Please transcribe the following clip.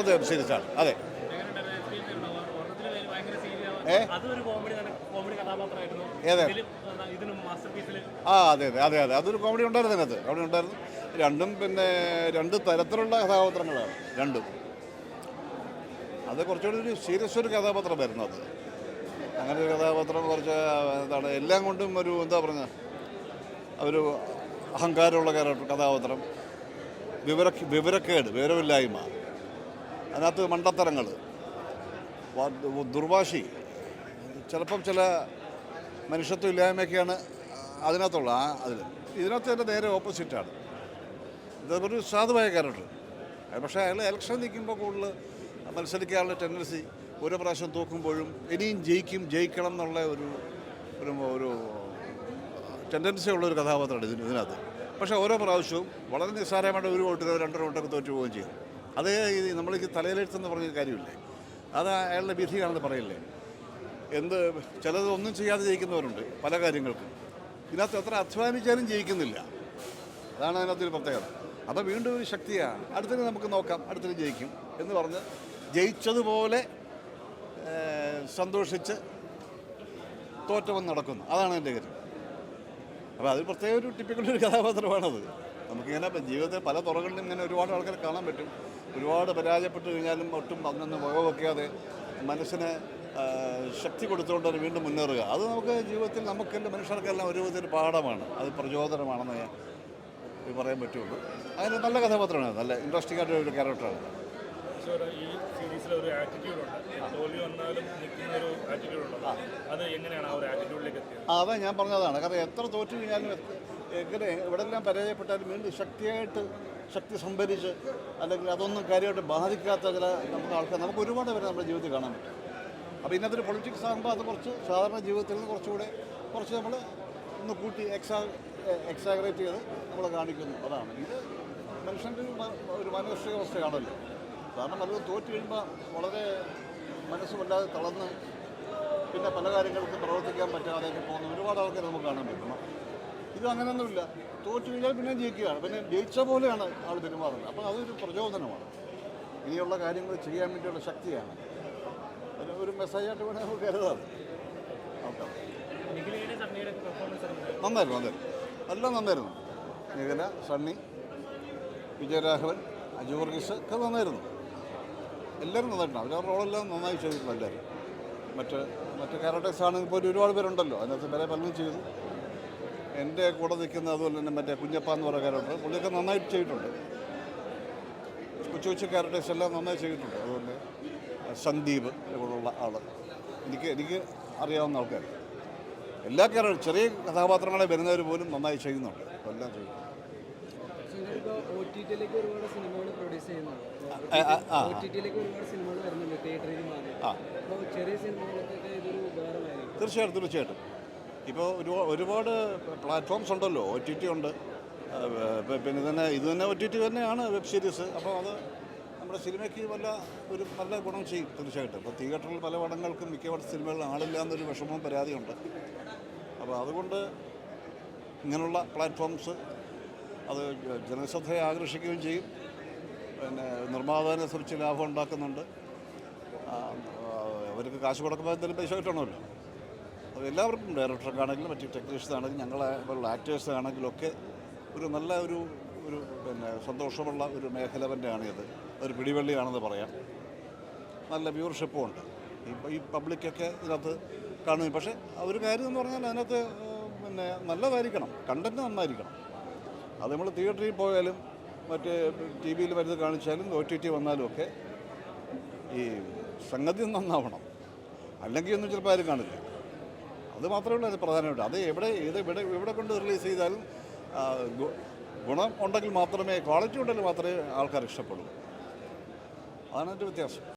അതെ സീരിയസ് ആണ്. അതെ ഏത്? ആ അതെ അതെ അതെ അതെ. അതൊരു കോമഡി ഉണ്ടായിരുന്നു അതിനകത്ത്. കോമഡി ഉണ്ടായിരുന്നു. രണ്ടും പിന്നെ രണ്ട് തരത്തിലുള്ള കഥാപാത്രങ്ങളാണ്. രണ്ടും. അത് കുറച്ചുകൂടി ഒരു സീരിയസ് ഒരു കഥാപാത്രമായിരുന്നു അത്. അങ്ങനെ ഒരു കഥാപാത്രം കുറച്ച് എന്താണ് എല്ലാം കൊണ്ടും ഒരു എന്താ പറഞ്ഞ ഒരു അഹങ്കാരമുള്ള കഥാപാത്രം. വിവര വിവരക്കേട് വിവരമില്ലായ്മ. അതിനകത്ത് മണ്ടത്തരങ്ങൾ. ദുർവാശി. ചിലപ്പം ചില മനുഷ്യത്വം ഇല്ലായ്മയൊക്കെയാണ് അതിനകത്തുള്ള ആ അതിൽ. ഇതിനകത്ത് തന്നെ നേരെ ഓപ്പോസിറ്റാണ്. ഇതൊരു സാധുവായ ക്യാരക്ടർ പക്ഷേ അയാൾ ഇലക്ഷൻ നിൽക്കുമ്പോൾ കൂടുതൽ മത്സരിക്കാനുള്ള ടെൻഡൻസി ഓരോ പ്രാവശ്യം തോക്കുമ്പോഴും ഇനിയും ജയിക്കും ജയിക്കണം എന്നുള്ള ഒരു ഒരു ഒരു ടെൻഡൻസി ഉള്ളൊരു കഥാപാത്രമാണ് ഇതിന് ഇതിനകത്ത്. പക്ഷേ ഓരോ പ്രാവശ്യവും വളരെ നിസ്സാരമായിട്ട് ഒരു വോട്ടിനോ രണ്ടര വോട്ടൊക്കെ തോറ്റു പോവുകയും ചെയ്യും. അതേ നമ്മൾ തലയിലെടുത്തെന്ന് പറഞ്ഞ കാര്യമില്ലേ? അത് അയാളുടെ വിധിയാണെന്ന് പറയില്ലേ? എന്ത് ചിലത് ഒന്നും ചെയ്യാതെ ജയിക്കുന്നവരുണ്ട് പല കാര്യങ്ങൾക്കും. ഇതിനകത്ത് എത്ര അധ്വാനിച്ചാലും ജയിക്കുന്നില്ല. അതാണ് അതിനകത്ത് ഒരു പ്രത്യേകത. അപ്പോൾ വീണ്ടും ഒരു ശക്തിയാണ് അടുത്തത് നമുക്ക് നോക്കാം അടുത്തത് ജയിക്കും എന്ന് പറഞ്ഞ് ജയിച്ചതുപോലെ സന്തോഷിച്ച് തോറ്റവൻ നടക്കുന്നു. അതാണ് എന്റെ കാര്യം. അപ്പോൾ അത് പ്രത്യേക ഒരു ടിപ്പിക്കൽ ഒരു കഥാപാത്രമാണത്. നമുക്കിങ്ങനെ ജീവിതത്തിൽ പല തുറകളിലും ഇങ്ങനെ ഒരുപാട് ആൾക്കാർ കാണാൻ പറ്റും. ഒരുപാട് പരാജയപ്പെട്ട് കഴിഞ്ഞാലും ഒട്ടും അന്നൊന്ന് വകവെക്കാതെ മനസ്സിന് ശക്തി കൊടുത്തുകൊണ്ട് വീണ്ടും മുന്നേറുക. അത് നമുക്ക് ജീവിതത്തിൽ നമുക്കെല്ലാം മനുഷ്യർക്കെല്ലാം ഒരു വിധത്തിൽ പാഠമാണ്. അത് പ്രചോദനമാണെന്ന് ഞാൻ ഇത് പറയാൻ പറ്റുള്ളൂ. അതിന് നല്ല കഥാപാത്രമാണ്. നല്ല ഇൻട്രസ്റ്റിംഗ് ആയിട്ടുള്ള ഒരു ക്യാരക്ടറാണ് ഈ സീരീസിൽ ഒരു തോൽവി വന്നാലും നിൽക്കുന്ന ഒരു അത് എങ്ങനെയാണ് ആ ഒരു ആറ്റിറ്റ്യൂഡിലേക്ക് എത്തിയത്? ആ അതാ ഞാൻ പറഞ്ഞതാണ്. കാരണം എത്ര തോറ്റു കഴിഞ്ഞാലും എങ്ങനെ എവിടെല്ലാം പരാജയപ്പെട്ടാലും വീണ്ടും ശക്തിയായിട്ട് ശക്തി സംഭരിച്ച് അല്ലെങ്കിൽ അതൊന്നും കാര്യമായിട്ട് ബാധിക്കാത്ത ചില നമുക്ക് ആൾക്കാർ നമുക്ക് ഒരുപാട് പേരെ നമ്മുടെ ജീവിതത്തിൽ കാണാൻ പറ്റും. അപ്പോൾ ഇന്നത്തെ ഒരു പൊളിറ്റിക്സ് ആകുമ്പോൾ അത് കുറച്ച് സാധാരണ ജീവിതത്തിൽ നിന്ന് കുറച്ചുകൂടെ കുറച്ച് നമ്മൾ ഒന്ന് കൂട്ടി എക്സാ എക്സാഗ്രേറ്റ് ചെയ്ത് നമ്മൾ കാണിക്കുന്നു. അതാണ്. ഇത് മനുഷ്യന്റെ ഒരു മാനസിക അവസ്ഥയാണല്ലോ. കാരണം പലരും തോറ്റു കഴിയുമ്പോൾ വളരെ മനസ്സുമല്ലാതെ തളർന്ന് പിന്നെ പല കാര്യങ്ങൾക്കും പ്രവർത്തിക്കാൻ പറ്റാതെ പോകുന്ന ഒരുപാട് ആൾക്കാർ നമുക്ക് കാണാൻ പറ്റും. ഇത് അങ്ങനെയൊന്നുമില്ല തോറ്റു കഴിഞ്ഞാൽ പിന്നെ ജയിക്കുകയാണ്. പിന്നെ ജയിച്ച പോലെയാണ് ആൾ പെരുമാറുന്നത്. അപ്പോൾ അതൊരു പ്രചോദനമാണ്. ഇനിയുള്ള കാര്യങ്ങൾ ചെയ്യാൻ വേണ്ടിയുള്ള ശക്തിയാണ്. ഒരു ഒരു മെസ്സേജായിട്ട് വേണേൽ നമുക്ക് കരുതാം ഓക്കെ. നന്നായിരുന്നു നന്നായിരുന്നു. എല്ലാം നന്നായിരുന്നു. നിഖില സണ്ണി വിജയരാഘവൻ അജു വർഗീസ് ഒക്കെ നന്നായിരുന്നു. എല്ലാവരും നന്നായിട്ടുണ്ട്. അവരുടെ റോളെല്ലാം നന്നായി ചെയ്തിട്ടുണ്ട് എല്ലാവരും. മറ്റ് മറ്റ് ക്യാരക്ടേഴ്സ് ആണെങ്കിൽ പോലും ഒരുപാട് പേരുണ്ടല്ലോ. അതിനകത്ത് വരെ പലരും ചെയ്തു എന്റെ കൂടെ നിൽക്കുന്ന അതുപോലെ തന്നെ മറ്റേ കുഞ്ഞപ്പ എന്ന് പറയുന്ന ക്യാരക്ടർ പുള്ളിയൊക്കെ നന്നായിട്ട് ചെയ്തിട്ടുണ്ട്. കൊച്ചു കൊച്ചു ക്യാരക്ടേഴ്സ് എല്ലാം നന്നായി ചെയ്തിട്ടുണ്ട്. അതുകൊണ്ട് സന്ദീപ് ഇവിടെയുള്ള ആൾ എനിക്ക് എനിക്ക് അറിയാവുന്ന ആൾക്കാർ എല്ലാ ക്യാരക്ടർ ചെറിയ കഥാപാത്രങ്ങളെ വരുന്നവർ പോലും നന്നായി ചെയ്യുന്നുണ്ട്. എല്ലാം ചെയ്യും. തീർച്ചയായിട്ടും തീർച്ചയായിട്ടും. ഇപ്പോൾ ഒരു ഒരുപാട് പ്ലാറ്റ്ഫോംസ് ഉണ്ടല്ലോ ഒ ടി ടി ഉണ്ട്. പിന്നെ തന്നെ ഇത് തന്നെ ഒ ടി ടി തന്നെയാണ് വെബ് സീരീസ് അപ്പോൾ അത് നമ്മുടെ സിനിമയ്ക്ക് വല്ല ഒരു നല്ല ഗുണം ചെയ്യും തീർച്ചയായിട്ടും. ഇപ്പോൾ തിയേറ്ററിൽ പല പടങ്ങൾക്കും മിക്കവാറും സിനിമകളിൽ ആളില്ല എന്നൊരു വിഷമവും പരാതിയുണ്ട്. അപ്പോൾ അതുകൊണ്ട് ഇങ്ങനെയുള്ള പ്ലാറ്റ്ഫോംസ് അത് ജനശ്രദ്ധയെ ആകർഷിക്കുകയും ചെയ്യും. പിന്നെ നിർമ്മാതാവിനെ സംബന്ധിച്ച് ലാഭം ഉണ്ടാക്കുന്നുണ്ട്. അവർക്ക് കാശ് കൊടുക്കുമ്പോൾ എന്തെങ്കിലും പൈസ കിട്ടണമല്ലോ. എല്ലാവർക്കും ഡയറക്ടർക്കാണെങ്കിലും മറ്റു ടെക്നീഷ്യൻസ് ആണെങ്കിലും ഞങ്ങളെ പോലുള്ള ആക്ടേഴ്സ് ആണെങ്കിലും ഒക്കെ ഒരു നല്ല ഒരു ഒരു പിന്നെ സന്തോഷമുള്ള ഒരു മേഖല തന്നെയാണ് ഇത്. ഒരു പിടിവള്ളിയാണെന്ന് പറയാം. നല്ല വ്യൂവർഷിപ്പും ഉണ്ട്. ഈ പബ്ലിക്കൊക്കെ ഇതിനകത്ത് കാണും പക്ഷേ ഒരു കാര്യം എന്ന് പറഞ്ഞാൽ അതിനകത്ത് പിന്നെ നല്ലതായിരിക്കണം. കണ്ടന്റ് നന്നായിരിക്കണം. അത് നമ്മൾ തിയേറ്ററിൽ പോയാലും മറ്റ് ടി വിയിൽ വരുന്നത് കാണിച്ചാലും ഒ ടി ടി വന്നാലും ഒക്കെ ഈ സംഗതി നന്നാവണം. അല്ലെങ്കിൽ ഒന്നും ചിലപ്പോൾ ആരും കാണില്ല. അത് മാത്രമേ ഉള്ളൂ അത് പ്രധാനമായിട്ട് അത് എവിടെ ഇത് ഇവിടെ ഇവിടെ കൊണ്ട് റിലീസ് ചെയ്താലും ഗുണം ഉണ്ടെങ്കിൽ മാത്രമേ ക്വാളിറ്റി ഉണ്ടെങ്കിൽ മാത്രമേ ആൾക്കാർ ഇഷ്ടപ്പെടൂ അതാണ് അതിന്റെ വ്യത്യാസം.